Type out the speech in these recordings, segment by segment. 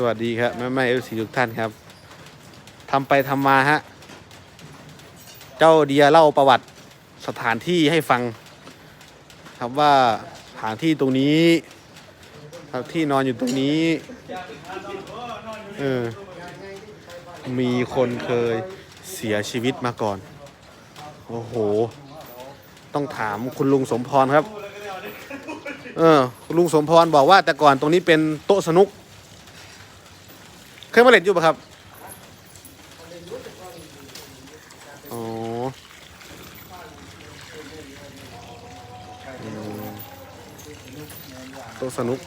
สวัสดีครับแม่แม่เอฟซีทุกท่านครับทำไปทำมาฮะ เจ้าเดียเล่าประวัติสถานที่ให้ฟัง ครับว่าสถานที่ตรงนี้ ครับที่นอนอยู่ตรงนี้ เออ มีคนเคยเสียชีวิตมาก่อน โอ้โห ต้องถามคุณลุงสมพรครับ เออ คุณลุงสมพรบอกว่าแต่ก่อนตรงนี้เป็นโต๊ะสนุก ยมาเล่นอยู่ปะครับอ๋ออืมโตสนุก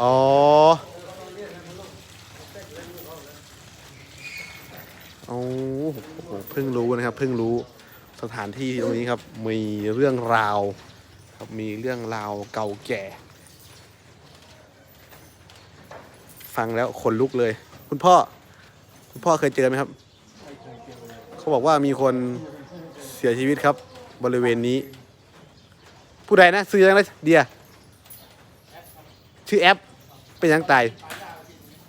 อ๋อ โอ้โหเพิ่งรู้นะครับเพิ่งรู้สถานที่ตรงนี้ครับ มีเรื่องราว ครับมีเรื่องราวเก่าแก่ ฟังแล้วขนลุกเลย คุณพ่อ คุณพ่อเคยเจอไหมครับ เขาบอกว่ามีคนเสียชีวิตครับ บริเวณนี้ ผู้ใดนะซื้อยังไงเดียชื่อแอปเป็นยังตาย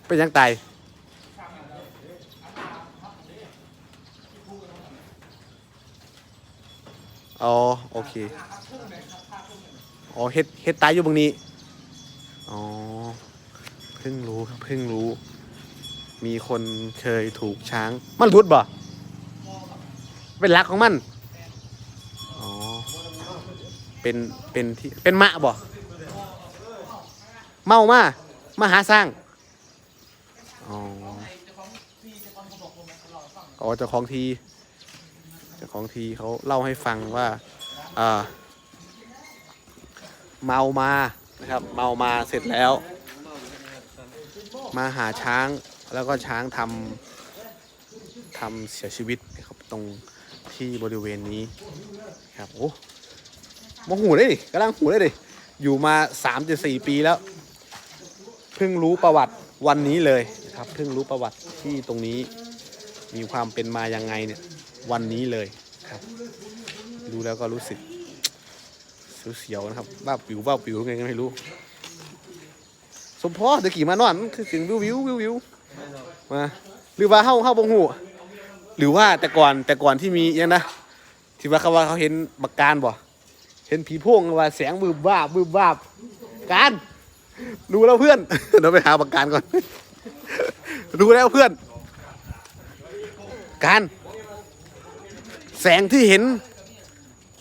เป็นยังตายอ๋อโอเคอ๋อเฮ็ดเฮ็ดตายอยู่บางนี้ อ๋อ พิ่งรู้ครับเพิ่งรู้ มีคนเคยถูกช้าง มันรุดบ่เป็นรักของมันอ๋อเป็นเป็นที่เป็นมะบ่เมามามาหาสร้างอ๋ออ๋อเจ้าของทีเจ้าของทีเขาเล่าให้ฟังว่าอ่าเมามานะครับ เมามาเสร็จแล้ว มาหาช้างแล้วก็ช้างทำทำเสียชีวิตนะครับตรงที่บริเวณนี้ครับโอ้มาหูได้ดิกำลังหูได้ดิอยู่มาสามจะสี่ปีแล้วเพิ่งรู้ประวัติวันนี้เลยนะครับเพิ่งรู้ประวัติที่ตรงนี้มีความเป็นมายังไงเนี่ยวันนี้เลยครับ ดูแล้วก็รู้สึกเสียวๆนะครับบ้าปิวบ้าปิวไงก็ไม่รู้ มพอตะกี้มานอนมันคือเสียงวิววิววิววิวมาหรือว่าเฮาเฮาบงหูหรือว่าแต่ก่อนแต่ก่อนที่มียังนะที่ว่าเขาว่าเขาเห็นบักการบ่เห็นผีโพงว่าแสงบืบวาบบืบวาบการรู้แล้วเพื่อนเดี๋ยวไปหาบักการก่อนรู้แล้วเพื่อน การ แสงที่เห็น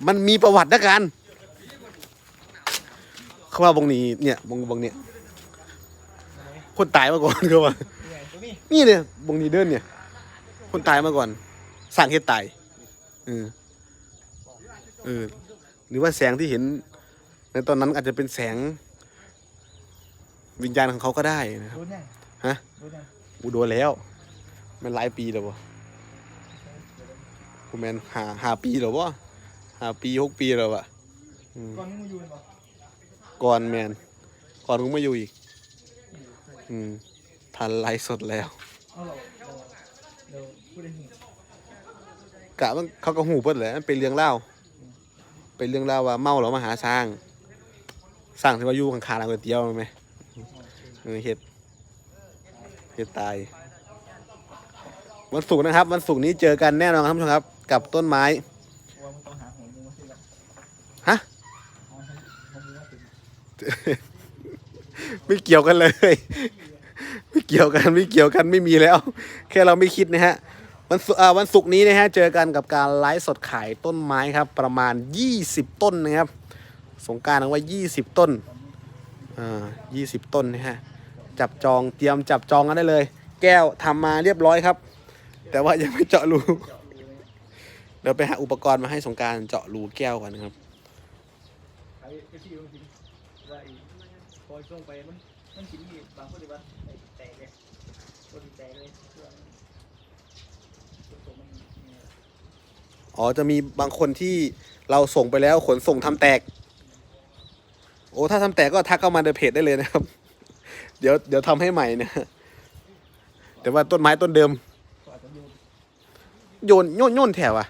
มันมีประวัตินะการเขาว่าบงนี้เนี่ยบงบงเนี่ย คนตายมาก่อนเขาว่านี่เนี่ยบงนี้เดินเนี่ย คนตายมาก่อน สั่งเฮ็ดตายเออเออหรือว่าแสงที่เห็น ในตอนนั้นอาจจะเป็นแสง วิญญาณของเขาก็ได้นะครับรู้ยังฮะรู้ยังอูโดนแล้ว มันหลายปีแล้วบ่กูแมนหาหาปีแล้วบ่หาปีหกปีแล้วอะอืมก่อนนี้มึงอยู่เป็นปะก่อนแมนก่อนมึงมาอยู่อีก อืมทันไลฟ์สดแล้วเอาเราเราเราพูดได้หิงกะมันเขาก็หูเปิดแหละมันเป็นเรื่องเล่าวเป็นเรื่องเล่าวว่าเมาแล้วมาหาสร้าง สร้างที่ว่าอยู่ข้างๆร้านก๋วยเตี๋ยวไหมเออเฮ็ดเฮ็ดตาย วันศุกร์นะครับ วันศุกร์นี้เจอกันแน่นอนครับท่านผู้ชมครับ กับต้นไม้ว่ามึงต้องหาหัวมึงมาสิละฮะ ไม่เกี่ยวกันเลย ไม่เกี่ยวกันไม่เกี่ยวกันไม่มีแล้ว แค่เราไม่คิดนะฮะวันศุกร์อ่าวันศุกร์นี้นะฮะเจอกันกับการไลฟ์สดขายต้นไม้ครับ ประมาณ 20 ต้นนะครับ สงการเอาไว้ 20 ต้นอ่า20 ต้นนะฮะจับจองเตรียมจับจองกันได้เลย แก้วทำมาเรียบร้อยครับ แต่ว่ายังไม่เจาะรูเดี๋ยวไปหาอุปกรณ์มาให้สงการเจาะรูแก้วก่อนนะครับ อ้ไอ้ที่มึงกินว่าไอ้คอยส่งไปมันมันกินที่บางคนที่ว่าไอ้แตกเลยคนที่แตกเลยเพื่อนตัวมันเนี่ยอ๋อจะมีบางคนที่เราส่งไปแล้วขนส่งทำแตก โอ้ถ้าทำแตกก็ทักเข้ามาในเพจได้เลยนะครับ เดี๋ยวเดี๋ยวทำให้ใหม่นะแต่ว่าต้นไม้ต้นเดิม ก็อาจจะโยนโยนโยนโยนแถวอะ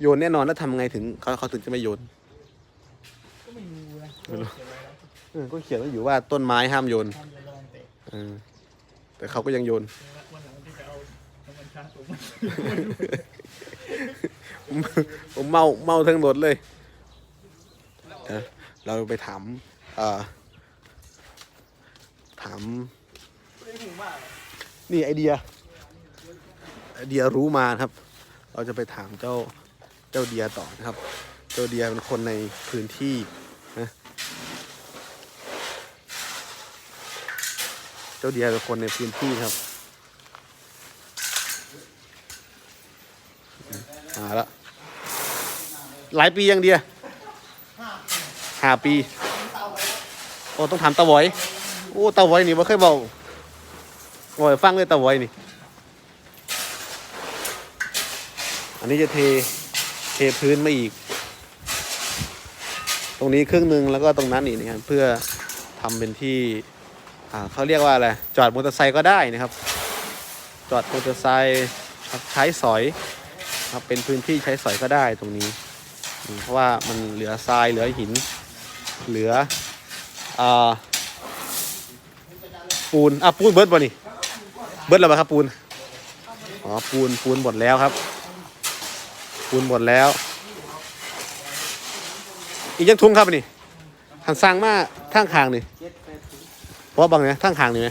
โยนแน่นอนแล้วทำไงถึงเขาเขาถึงจะไม่โยน ก็ไม่รู้นะไม่รู้ เสียเวลา เออก็เขียนไว้อยู่ว่าต้นไม้ห้ามโยนทำจะลองเตะเออแต่เขาก็ยังโยนวันหลังที่จะเอาน้ำมันช้างตัวมันผมเมาเมาทั้งรถเลยเดี๋ยวเราไปถามเอ่อถาม ไม่หูมากนี่ไอเดีย ไอเดียรู้มาครับ เราจะไปถามเจ้าเจ้าเดียต่อนะครับ เจ้าเดียเป็นคนในพื้นที่นะ จ้าเดียเป็นคนในพื้นที่ครับมาแล้วหลายปียังเดียห้าปีโอ้ต้องถามตาหวโอ้ตาหวนี่ไม่เคยบอกโอ้ยฟังเลยตะไว้นี่ อันนี้จะเทเทพื้นมาอีก ตรงนี้ครึ่งหนึ่งแล้วก็ตรงนั้นอีกนะครับเพื่อทำเป็นที่ อ่าเขาเรียกว่าอะไรจอดมอเตอร์ไซค์ก็ได้นะครับ จอดมอเตอร์ไซค์ใช้สอยครับเป็นพื้นที่ใช้สอยก็ได้ตรงนี้ เพราะว่ามันเหลือทรายเหลือหิน เหลืออ่าปูนอะปูนเบิร์ดบ่นี่เบิร์ดแล้วป่ะครับปูนอ๋อปูนปูนหมดแล้วครับ ปูนหมดแล้ว อีกยังทุ่งครับนี่หันสร้างมาทางคางนี่ เพราะบางเนี่ยทางคางนี่ไหม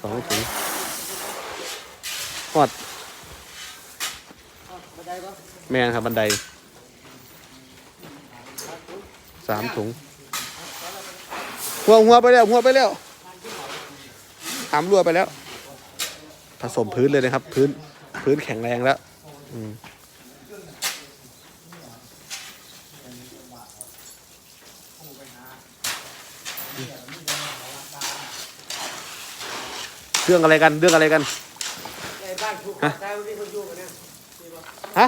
สองถุงหอดแมนครับบันไดสามถุง หัวหัวไปแล้ว หัวไปแล้วทำรั่วไปแล้ว ผสมพื้นเลยนะครับ พื้นพื้นแข็งแรงแล้ว อืม รื่องอะไรกันเรื่องอะไรกันไอ้บ้านถูกได้ที่เขาอยู่กันเนี่ยฮะ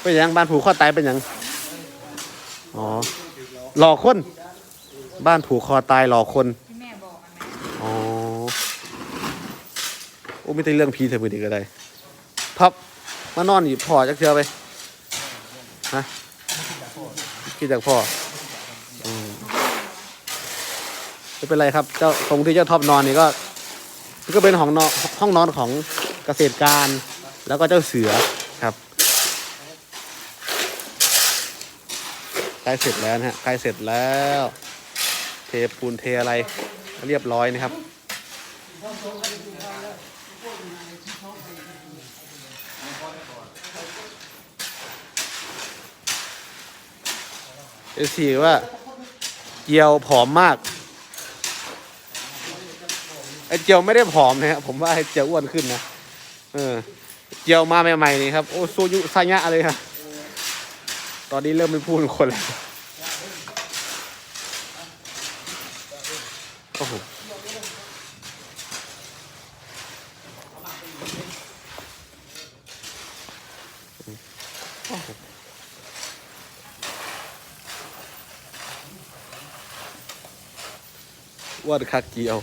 เป็นหยังบ้านผูกข้อตายเป็นหยังอ๋อหลอกคน บ้านผูกคอตายหลอกคนอ๋อโอ้ไม่ได้เรื่องพีเธอมือดีก็ได้พับมานอนอยู่พ่อจักเทือไปฮะคิดจากพ่อม ไม่เป็นไรครับ เจ้าตรงที่เจ้าท็อปนอนนี่ก็ ก็เป็นห้องนอนห้องนอนของเกษตรการ แล้วก็เจ้าเสือครับใกล้เสร็จแล้วนะฮะใกล้เสร็จแล้ว เทปูนเทอะไรเรียบร้อยนะครับเอสีว่าเจียวผอมมาก เจียวไม่ได้ผอมนะครับผมว่าไอเจียวอ้วนขึ้นนะเออ เจียวมาใหม่ๆนี่ครับ โอ้โซยุซายะเลยครับตอนนี้เริ่มไม่พูดคนแล้วโอ้โหโอ้โหอ้วนคักเกียว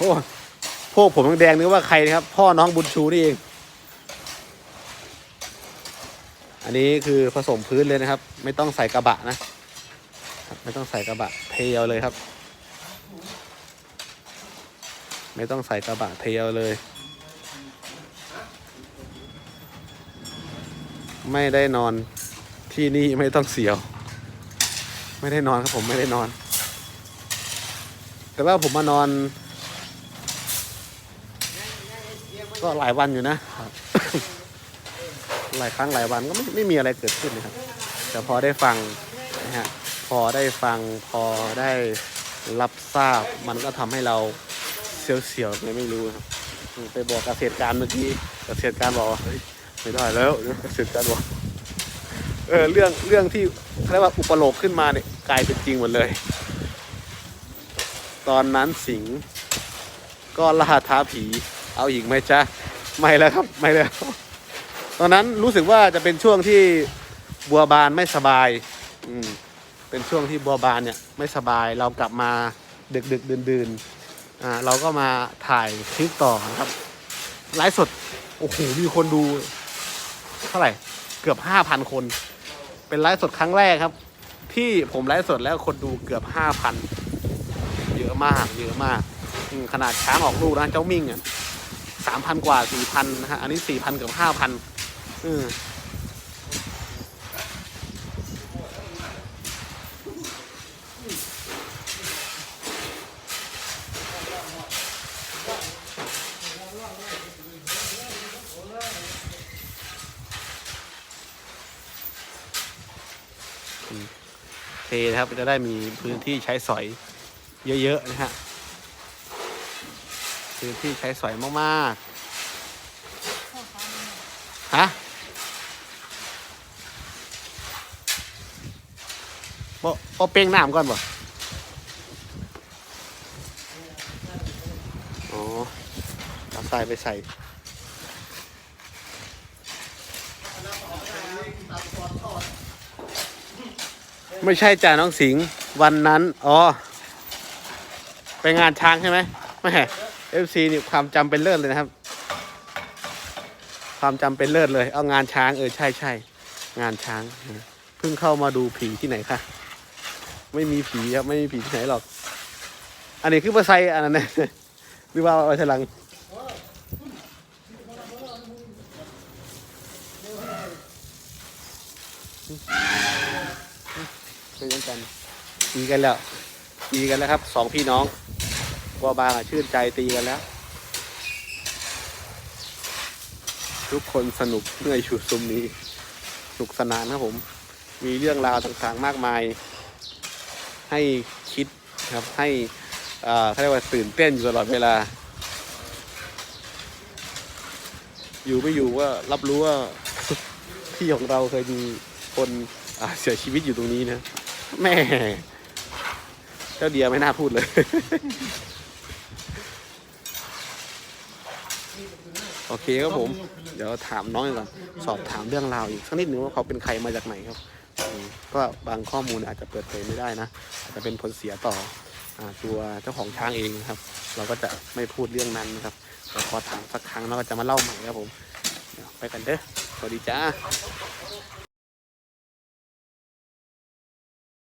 โอ้พวกผมแดงๆนึกว่าใครนะครับ พ่อน้องบุญชูนี่เอง อันนี้คือผสมพื้นเลยนะครับ ไม่ต้องใส่กระบะนะไม่ต้องใส่กระบะเทเอาเลยครับ ไม่ต้องใส่กระบะเทเอาเลย ไม่ได้นอนที่นี่ไม่ต้องเสียว ไม่ได้นอนครับผมไม่ได้นอน แต่ว่าผมมานอน ก็หลายวันอยู่นะ หลายครั้งหลายวันก็ไม่ไม่มีอะไรเกิดขึ้นนะครับ แต่พอได้ฟังนะฮะพอได้ฟังพอได้รับทราบมันก็ทำให้เราเสียวๆไงไม่รู้ครับไปบอกเกษตรการเมื่อกี้เกษตรการบอกว่าไม่ได้แล้วเกษตรการบอกเออเรื่องเรื่องที่เรียกว่าอุปโลกขึ้นมาเนี่ยกลายเป็นจริงหมดเลย ตอนนั้นสิงห์ก็ล่าท้าผี เอาอีกไหมจ๊ะไม่แล้วครับไม่แล้ว ตอนนั้นรู้สึกว่าจะเป็นช่วงที่บัวบานไม่สบาย อืมเป็นช่วงที่บัวบานเนี่ยไม่สบายเรากลับมาดึกดึกดื่นดื่นอ่าเราก็มาถ่ายคลิปต่อนะครับไลฟ์สดโอ้โหมีคนดู เท่าไหร่เกือบห้าพันคน เป็นไลฟ์สดครั้งแรกครับ ที่ผมไลฟ์สดแล้วคนดูเกือบห้าพันเยอะมาก เยอะมากขนาดช้างออกลูกนะเจ้ามิ่งอะ สามพันกว่าสี่พันนะฮะ อันนี้สี่พันเกือบห้าพันอืมเทนะครับ จะได้มีพื้นที่ใช้สอยเยอะ ๆ นะฮะ พื้นที่ใช้สอยมากๆ ฮะปอปอเป้งน้ำก่อนบ่อ๋อเอาทรายไปใส่ไม่ใช่จ่าน้องสิงห์วันนั้น อ๋อ ไปงานช้างใช่ไหม ไม่ เอฟซีนี่ความจำเป็นเลิศเลยนะครับ ความจำเป็นเลิศเลย เอางานช้างเออใช่ใช่งานช้างเพิ่งเข้ามาดูผีที่ไหนคะไม่มีผีครับไม่มีผีที่ไหนหรอก อันนี้คือมาใส่อันนั้นนะหรือว่าเอาไว้ทีหลังเป็นยังกันตีกันแล้วตีกันแล้วครับสองพี่น้อง บัวบางอะชื่นใจตีกันแล้ว ทุกคนสนุกเมื่ออยู่ซุ้มนี้สนุกสนานครับผม มีเรื่องราวต่างๆมากมาย ให้คิดครับให้อ่าเขาเรียกว่าตื่นเต้นอยู่ตลอดเวลา อยู่ไม่อยู่ว่ารับรู้ว่าที่ของเราเคยมีคนเสียชีวิตอยู่ตรงนี้นะแม่เจ้าเดียไม่น่าพูดเลย โอเคครับผม เดี๋ยวถามน้องก่อนสอบถามเรื่องราวอีกสักนิดหนึ่งว่าเขาเป็นใครมาจากไหนครับอืมก็บางข้อมูลอาจจะเปิดเผยไม่ได้นะ อาจจะเป็นผลเสียต่ออาตัวเจ้าของช้างเองนะครับ เราก็จะไม่พูดเรื่องนั้นนะครับแต่พอถามสักครั้งเราก็จะมาเล่าใหม่ครับผมเดี๋ยวไปกันเด้อสวัสดีจ้า